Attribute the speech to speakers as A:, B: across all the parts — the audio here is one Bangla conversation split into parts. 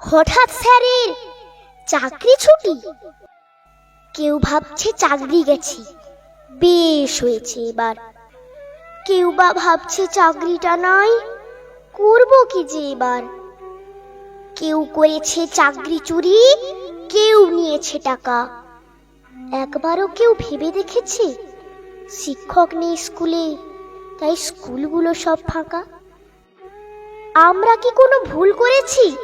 A: হঠাৎ স্যারের চাকরি ছুটি। কেউ ভাবছে চাকরি গেছে। বেশ হয়েছে এবার। কেউ বা ভাবছে চাকরিটা নাই, করব কি যে এবার? কেউ করেছে চাকরি চুরি, কেউ নিয়েছে টাকা। একবারও কেউ ভেবে দেখেছে, শিক্ষক নেই স্কুলে, তাই স্কুলগুলো সব ফাঁকা। আমরা কি কোনো ভুল করেছি?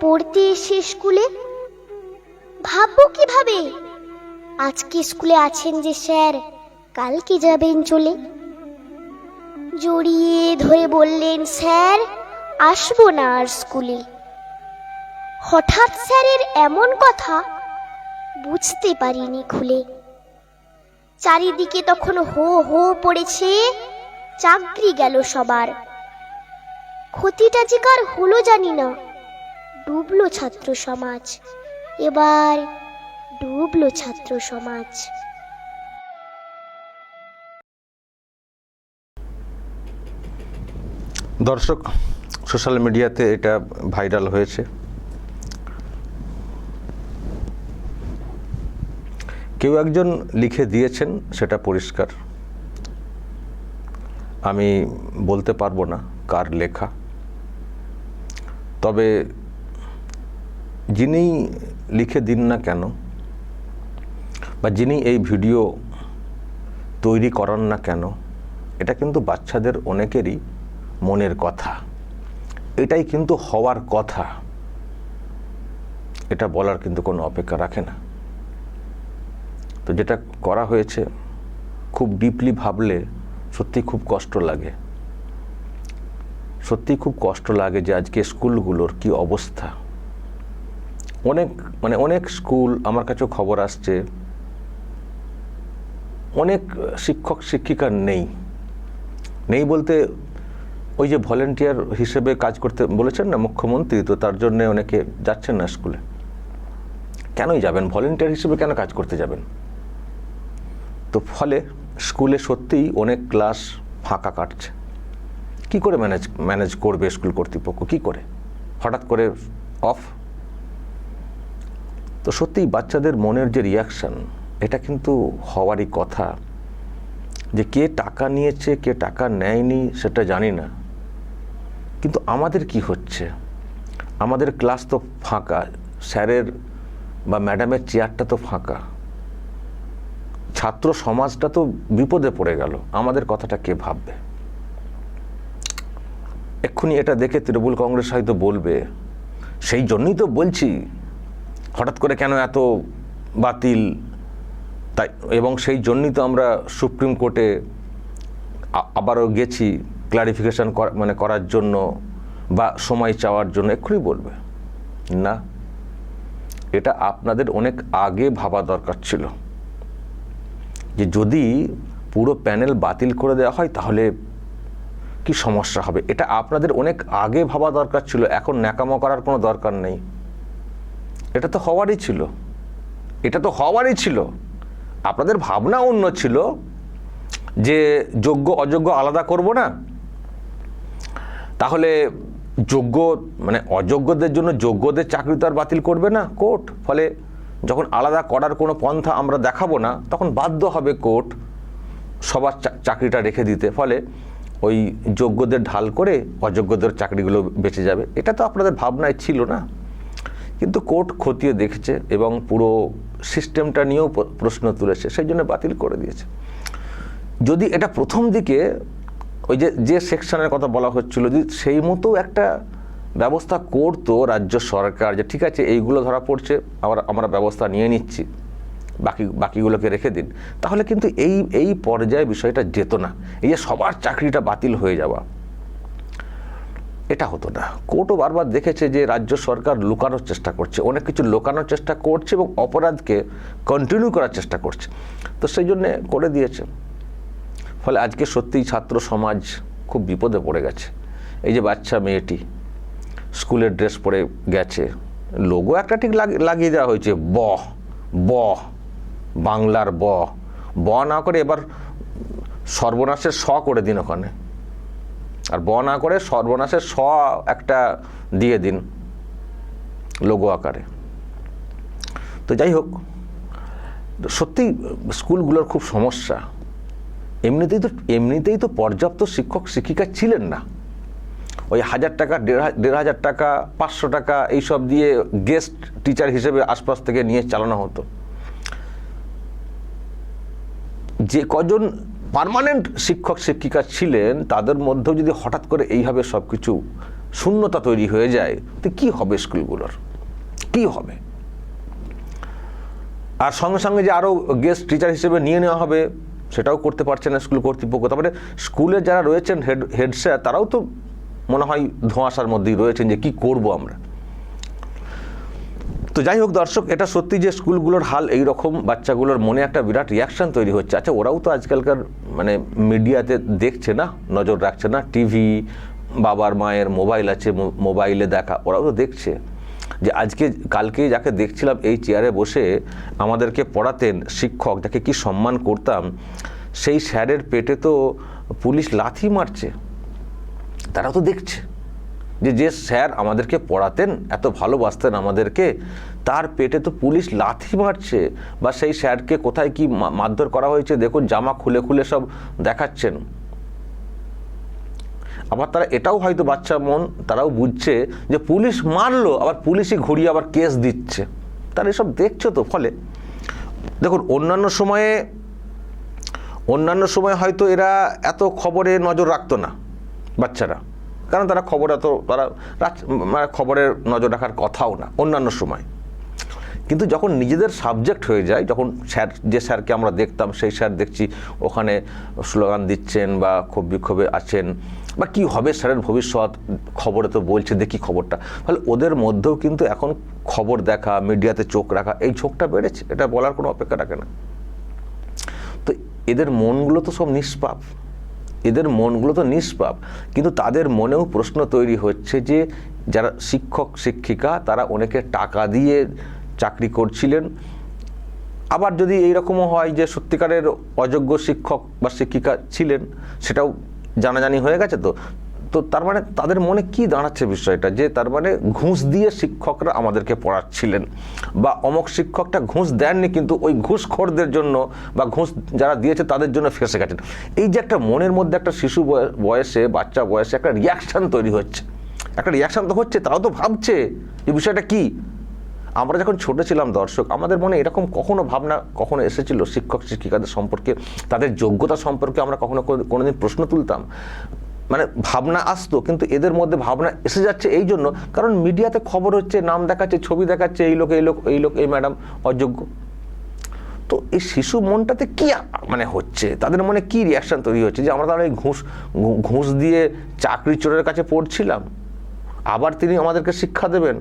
A: পড়তে এসে স্কুলে? ভাববো কীভাবে? আজকে স্কুলে আছেন যে স্যার, কালকে যাবেন চলে। জড়িয়ে ধরে বললেন, স্যার, আসব না আর স্কুলে। হঠাৎ স্যারের এমন কথা বুঝতে পারিনি খুলে। চারিদিকে তখন হো হো পড়েছে, চাকরি গেল সবার। ক্ষতিটা যে কার হলো জানি না। ডুবলো ছাত্র সমাজ। এবার ডুবলো ছাত্র সমাজ।
B: দর্শক, সোশ্যাল মিডিয়াতে এটা ভাইরাল হয়েছে। কেউ একজন লিখে দিয়েছেন, সেটা পরিষ্কার। আমি বলতে পারব না কার লেখা। তবে যিনি লিখে দিন না কেন, বা যিনি এই ভিডিও তৈরি করান না কেন, এটা কিন্তু বাচ্চাদের অনেকেরই মনের কথা। এটাই কিন্তু হওয়ার কথা। এটা বলার কিন্তু কোনো অপেক্ষা রাখে না। তো যেটা করা হয়েছে, খুব ডিপলি ভাবলে সত্যি খুব কষ্ট লাগে। সত্যি খুব কষ্ট লাগে যে আজকে স্কুলগুলোর কি অবস্থা। অনেক মানে অনেক স্কুল আমার কাছেও খবর আসছে, অনেক শিক্ষক শিক্ষিকা নেই। নেই বলতে ওই যে ভলেন্টিয়ার হিসেবে কাজ করতে বলেছেন না মুখ্যমন্ত্রী, তো তার জন্যে অনেকে যাচ্ছেন না স্কুলে। কেনই যাবেন? ভলেন্টিয়ার হিসেবে কেন কাজ করতে যাবেন? তো ফলে স্কুলে সত্যিই অনেক ক্লাস ফাঁকা কাটছে। কি করে ম্যানেজ ম্যানেজ করবে স্কুল কর্তৃপক্ষ? কি করে? হঠাৎ করে অফ তো সত্যিই বাচ্চাদের মনের যে রিয়াকশান এটা কিন্তু হওয়ারই কথা। যে কে টাকা নিয়েছে, কে টাকা নেয়নি, সেটা জানি না। কিন্তু আমাদের কি হচ্ছে? আমাদের ক্লাস তো ফাঁকা, স্যারের বা ম্যাডামের চেয়ারটা তো ফাঁকা। ছাত্র সমাজটা তো বিপদে পড়ে গেল। আমাদের কথাটা কে ভাববে? এক্ষুনি এটা দেখে তৃণমূল কংগ্রেস হয়তো বলবে, সেই জন্যই তো বলছি হঠাৎ করে কেন এত বাতিল? তাই, এবং সেই জন্যই তো আমরা সুপ্রিম কোর্টে আবারও গেছি ক্লারিফিকেশন মানে করার জন্য বা সময় চাওয়ার জন্য। এক্ষুনি বলবে, না, এটা আপনাদের অনেক আগে ভাবা দরকার ছিল। যে যদি পুরো প্যানেল বাতিল করে দেওয়া হয়, তাহলে কি সমস্যা হবে? এটা আপনাদের অনেক আগে ভাবা দরকার ছিল, এখন ন্যাকামো করার কোনো দরকার নেই। এটা তো হওয়ারই ছিল। এটা তো হওয়ারই ছিল। আপনাদের ভাবনা অন্য ছিল যে যোগ্য, অযোগ্য আলাদা করব না? তাহলে যোগ্য মানে অযোগ্যদের জন্য যোগ্যদের চাকরি তো আর বাতিল করবে না কোর্ট। ফলে যখন আলাদা করার কোনো পন্থা আমরা দেখাবো না, তখন বাধ্য হবে কোর্ট সবার চাকরিটা রেখে দিতে। ফলে ওই যোগ্যদের ঢাল করে অযোগ্যদের চাকরিগুলো বেঁচে যাবে। এটা তো আপনাদের ভাবনায় ছিল না? কিন্তু কোর্ট খতিয়ে দেখেছে এবং পুরো সিস্টেমটা নিয়েও প্রশ্ন তুলেছে, সেই জন্য বাতিল করে দিয়েছে। যদি এটা প্রথম দিকে ওই যে যে সেকশনের কথা বলা হচ্ছিল, যদি সেই মতো একটা ব্যবস্থা করতো রাজ্য সরকার যে, ঠিক আছে, এইগুলো ধরা পড়ছে, আমরা আমরা ব্যবস্থা নিয়ে নিচ্ছি, বাকি, বাকিগুলোকে রেখে দিন। তাহলে কিন্তু এই এই পর্যায়ে বিষয়টা যেত না। এই যে সবার চাকরিটা বাতিল হয়ে যাওয়া এটা হতো না। কোর্টও বারবার দেখেছে যে রাজ্য সরকার লুকানোর চেষ্টা করছে। অনেক কিছু লুকানোর চেষ্টা করছে এবং অপরাধকে কন্টিনিউ করার চেষ্টা করছে। তো সেই জন্যে করে দিয়েছে। ফলে আজকে সত্যিই ছাত্র সমাজ খুব বিপদে পড়ে গেছে। এই যে বাচ্চা মেয়েটি, স্কুলের ড্রেস পরে গেছে। লোগো একটা ঠিক লাগি- লাগিয়ে দেওয়া হয়েছে। ব ব, বাংলার ব। ব না করে এবার সর্বনাশের স করে দিন ওখানে। আর ব না করে সর্বনাশের স একটা দিয়ে দিন লোগো আকারে। তো যাই হোক, সত্যি স্কুলগুলোর খুব সমস্যা। এমনিতেই তো এমনিতেই তো পর্যাপ্ত শিক্ষক শিক্ষিকা ছিলেন না। ওই হাজার টাকা, দেড় হাজার টাকা, পাঁচশো টাকা এইসব দিয়ে গেস্ট টিচার হিসেবে আশপাশ থেকে নিয়ে চালানো হতো। যে কজন পার্মানেন্ট শিক্ষক, শিক্ষিকা ছিলেন, তাদের মধ্যেও যদি হঠাৎ করে এইভাবে সব কিছু শূন্যতা তৈরি হয়ে যায়, তো কী হবে স্কুলগুলোর? কী হবে? আর সঙ্গে সঙ্গে যে আরও গেস্ট টিচার হিসেবে নিয়ে নেওয়া হবে, সেটাও করতে পারছে না স্কুল কর্তৃপক্ষ। তারপরে স্কুলে যারা রয়েছেন হেড হেড স্যার তারাও তো মনে হয় ধোঁয়াশার মধ্যেই রয়েছেন যে কি করব আমরা? তো যাই হোক দর্শক, এটা সত্যি যে স্কুলগুলোর হাল এই রকম বাচ্চাগুলোর মনে একটা বিরাট রিয়াকশান তৈরি হচ্ছে। আচ্ছা ওরাও তো আজকালকার মানে মিডিয়াতে দেখছে না, নজর রাখছে না, টিভি, বাবার মায়ের মোবাইল আছে মোবাইলে দেখা, ওরাও তো দেখছে। যে আজকে, কালকে যাকে দেখছিলাম এই চেয়ারে বসে আমাদেরকে পড়াতেন শিক্ষক, যাকে কি সম্মান করতাম, সেই স্যারের পেটে তো পুলিশ লাথি মারছে। তারা তো দেখছে। যে যে স্যার আমাদেরকে পড়াতেন, এত ভালোবাসতেন আমাদেরকে, তার পেটে তো পুলিশ লাথি মারছে বা সেই স্যারকে কোথায় কি মারধর করা হয়েছে, দেখুন, জামা খুলে খুলে সব দেখাচ্ছেন। আবার তারা এটাও হয়তো বাচ্চা মন, তারাও বুঝছে যে, পুলিশ মারলো, আবার পুলিশই ঘুরিয়ে আবার কেস দিচ্ছে। তারা এসব দেখছ তো, ফলে। দেখুন, অন্যান্য সময়ে, অন্যান্য সময় হয়তো এরা এত খবরে নজর রাখতো না বাচ্চারা। কারণ তারা খবর এত তারা মানে খবরের নজর রাখার কথাও না, অন্যান্য সময়। কিন্তু যখন নিজেদের সাবজেক্ট হয়ে যায়, যখন স্যার, যে স্যারকে আমরা দেখতাম, সেই স্যার দেখছি ওখানে স্লোগান দিচ্ছেন বা ক্ষোভ বিক্ষোভে আছেন, বা কি হবে স্যারের ভবিষ্যৎ, খবরে তো বলছে, দেখি খবরটা। ফলে ওদের মধ্যেও কিন্তু এখন খবর দেখা, মিডিয়াতে চোখ রাখা, এই ঝোঁকটা বেড়েছে। এটা বলার কোনো অপেক্ষা রাখে না। তো এদের মনগুলো তো সব নিষ্পাপ। এদের মনগুলো তো নিষ্পাপ। কিন্তু তাদের মনেও প্রশ্ন তৈরি হচ্ছে যে, যারা শিক্ষক, শিক্ষিকা, তারা অনেকে টাকা দিয়ে চাকরি করছিলেন। আবার যদি এইরকমও হয় যে, সত্যিকারের অযোগ্য শিক্ষক বা শিক্ষিকা ছিলেন, সেটাও জানাজানি হয়ে গেছে তো? তো তার মানে তাদের মনে কি দাঁড়াচ্ছে বিষয়টা? যে তার মানে ঘুষ দিয়ে শিক্ষকরা আমাদেরকে পড়াচ্ছিলেন বা অমক শিক্ষকটা ঘুষ দেননি কিন্তু ওই ঘুষখোরদের জন্য বা ঘুষ যারা দিয়েছে তাদের জন্য ফেসে গেছেন। এই যে একটা মনের মধ্যে একটা শিশু বয়সে, বাচ্চা বয়সে একটা রিয়াকশান তৈরি হচ্ছে। একটা রিয়াকশান তো হচ্ছে, তারাও তো ভাবছে যে বিষয়টা কি? আমরা যখন ছোট ছিলাম দর্শক, আমাদের মনে এরকম কখনো ভাবনা কখনো এসেছিল শিক্ষক শিক্ষিকাদের সম্পর্কে? তাদের যোগ্যতা সম্পর্কে আমরা কখনো কোনো- কোনোদিন প্রশ্ন তুলতাম? মানে ভাবনা আসতো, কিন্তু এদের মধ্যে ভাবনা এসে যাচ্ছে এই জন্য। কারণ মিডিয়াতে খবর হচ্ছে, নাম দেখাচ্ছে, ছবি দেখাচ্ছে, এই লোক এই লোক এই লোক, এই ম্যাডাম অযোগ্য। তো এই শিশু মনটাতে কি মানে হচ্ছে? তাদের মনে কি রিয়াকশান তৈরি হচ্ছে? যে আমরা তাহলে ঘুষ ঘুষ দিয়ে চাকরি চোরের কাছে পড়ছিলাম। আবার তিনি আমাদেরকে শিক্ষা দেবেন।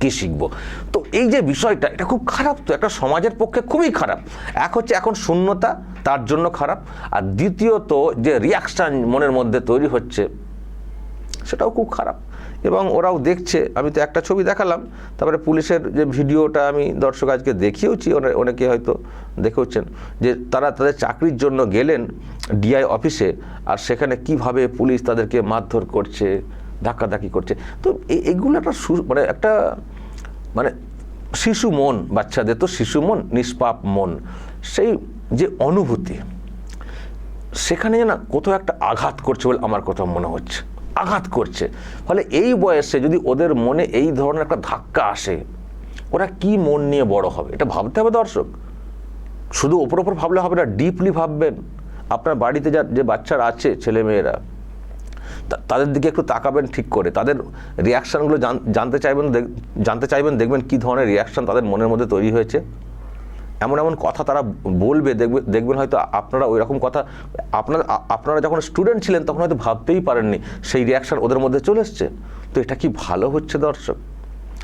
B: কি শিখব? তো এই যে বিষয়টা, এটা খুব খারাপ তো, একটা সমাজের পক্ষে খুবই খারাপ। এক হচ্ছে এখন শূন্যতা, তার জন্য খারাপ। আর দ্বিতীয়ত যে রিয়াকশান মনের মধ্যে তৈরি হচ্ছে, সেটাও খুব খারাপ। এবং ওরাও দেখছে, আমি তো একটা ছবি দেখালাম, তারপরে পুলিশের যে ভিডিওটা আমি দর্শক আজকে দেখিয়েওছি অনে- অনেকে হয়তো দেখেওছেন, যে তারা তাদের চাকরির জন্য গেলেন ডিআই অফিসে আর সেখানে কীভাবে পুলিশ তাদেরকে মারধর করছে ধাক্কাধাক্কি করছে। তো এ- এগুলো একটা মানে একটা মানে শিশু মন, বাচ্চাদের তো শিশু মন, নিষ্পাপ মন। সেই যে অনুভূতি, সেখানে না কোথাও একটা আঘাত করছে বলে আমার কথা মনে হচ্ছে। আঘাত করছে। ফলে এই বয়সে যদি ওদের মনে এই ধরনের একটা ধাক্কা আসে, ওরা কি মন নিয়ে বড় হবে? এটা ভাবতে হবে দর্শক। শুধু ওপর ওপর ভাবলে হবে না ডিপলি ভাববেন। আপনার বাড়িতে যা যে বাচ্চারা আছে ছেলে মেয়েরা তা- তাদের দিকে একটু তাকাবেন ঠিক করে। তাদের রিয়াকশানগুলো জানতে চাইবেন জানতে চাইবেন, দেখবেন কী ধরনের রিয়াকশান তাদের মনের মধ্যে তৈরি হয়েছে। এমন এমন কথা তারা বলবে, দেখবে, দেখবেন হয়তো আপনারা ওই রকম কথা, আপনারা আপনারা যখন স্টুডেন্ট ছিলেন তখন হয়তো ভাবতেই পারেননি সেই রিয়াকশান ওদের মধ্যে চলে এসছে। তো এটা কি ভালো হচ্ছে দর্শক?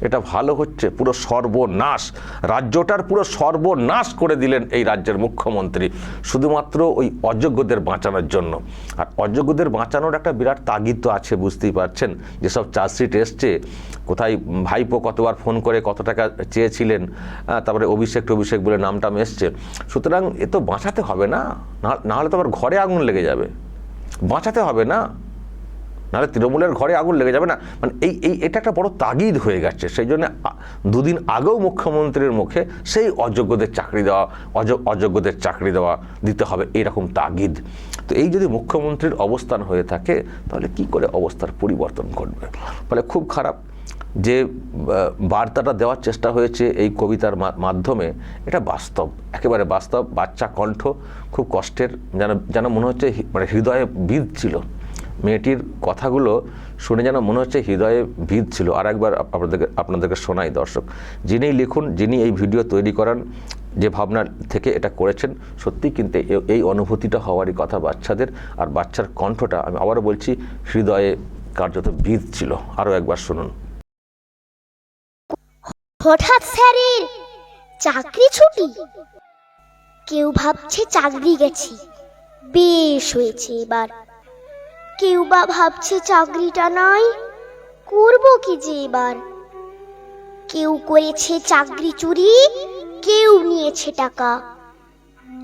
B: এটা ভালো হচ্ছে, পুরো সর্বনাশ। রাজ্যটার পুরো সর্বনাশ করে দিলেন এই রাজ্যের মুখ্যমন্ত্রী, শুধুমাত্র ওই অযোগ্যদের বাঁচানোর জন্য। আর অযোগ্যদের বাঁচানোর একটা বিরাট তাগিদ তো আছে, বুঝতেই পারছেন? যেসব চার্জশিট এসছে, কোথায় ভাইপো কতবার ফোন করে কত টাকা চেয়েছিলেন তারপরে অভিষেক অভিষেক বলে নামটাম এসছে। সুতরাং এ তো বাঁচাতে হবে না, না- না তো আবার ঘরে আগুন লেগে যাবে। বাঁচাতে হবে না। নাহলে তৃণমূলের ঘরে আগুন লেগে যাবে না। মানে এই এই, এটা একটা বড় তাগিদ হয়ে গেছে। সেই জন্য দুদিন আগেও মুখ্যমন্ত্রীর মুখে সেই অযোগ্যদের চাকরি দেওয়া অয- অযোগ্যদের চাকরি দেওয়া দিতে হবে এরকম তাগিদ। তো এই যদি মুখ্যমন্ত্রীর অবস্থান হয়ে থাকে, তাহলে কি করে অবস্থার পরিবর্তন ঘটবে? ফলে খুব খারাপ যে বার্তাটা দেওয়ার চেষ্টা হয়েছে এই কবিতার মাধ্যমে, এটা বাস্তব। একেবারে বাস্তব। বাচ্চা কণ্ঠ খুব কষ্টের, যেন যেন মনে হচ্ছে মানে হৃদয়ে বিদ ছিল। মেয়েটির কথাগুলো শুনে যেন মনে হচ্ছে হৃদয়ে ভিদ ছিল। আর একবার আপ- আপনাদেরকে আপনাদেরকে শোনাই, দর্শক। যিনি লিখুন, যিনি এই ভিডিও তৈরি করান, যে ভাবনা থেকে এটা করেছেন সত্যি কিন্তু এই অনুভূতিটা হওয়ারই কথা বাচ্চাদের। আর বাচ্চার কণ্ঠটা, আমি আবারও বলছি, হৃদয়ে কার্যত ভিদ ছিল। আরও একবার শুনুন।
A: হঠাৎ স্যারের চাকরি ছুটি। কেউ ভাবছে চাকরি গেছি। বেশ হয়েছে এবার। কেউ বা ভাবছে চাকরিটা নাই। করব কি যে এবার? কেউ করেছে চাকরি চুরি, কেউ নিয়েছে টাকা।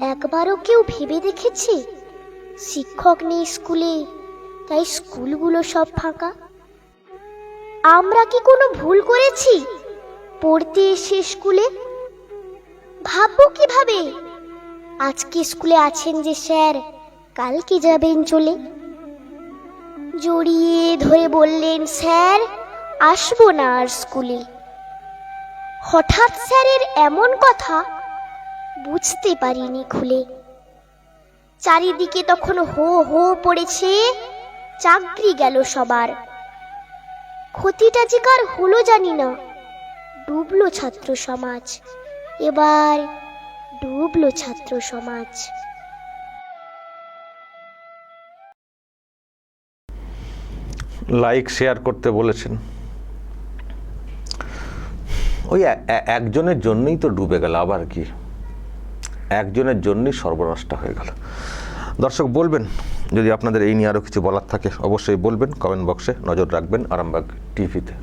A: একবারও কেউ ভেবে দেখেছে? শিক্ষক নেই স্কুলে, তাই স্কুলগুলো সব ফাঁকা। আমরা কি কোনো ভুল করেছি? পড়তে এসে স্কুলে? ভাববো কীভাবে? আজকে স্কুলে আছেন যে স্যার, কালকে যাবেন চলে। জড়িয়ে ধরে বললেন, স্যার, আসব না আর স্কুলে। হঠাৎ স্যারের এমন কথা বুঝতে পারিনি খুলে। চারিদিকে তখন হো হো পড়েছে, চাকরি গেল সবার। ক্ষতিটা যে কার হলো জানি না, ডুবলো ছাত্র সমাজ। এবার ডুবলো ছাত্র সমাজ।
B: লাইক শেয়ার করতে বলেছেন। ওই একজনের জন্যই তো ডুবে গেল, আবার কি? একজনের জন্যই সর্বনাশটা হয়ে গেল। দর্শক, বলবেন, যদি আপনাদের এই নিয়ে আরও কিছু বলার থাকে, অবশ্যই বলবেন কমেন্ট বক্সে নজর রাখবেন আরামবাগ টিভিতে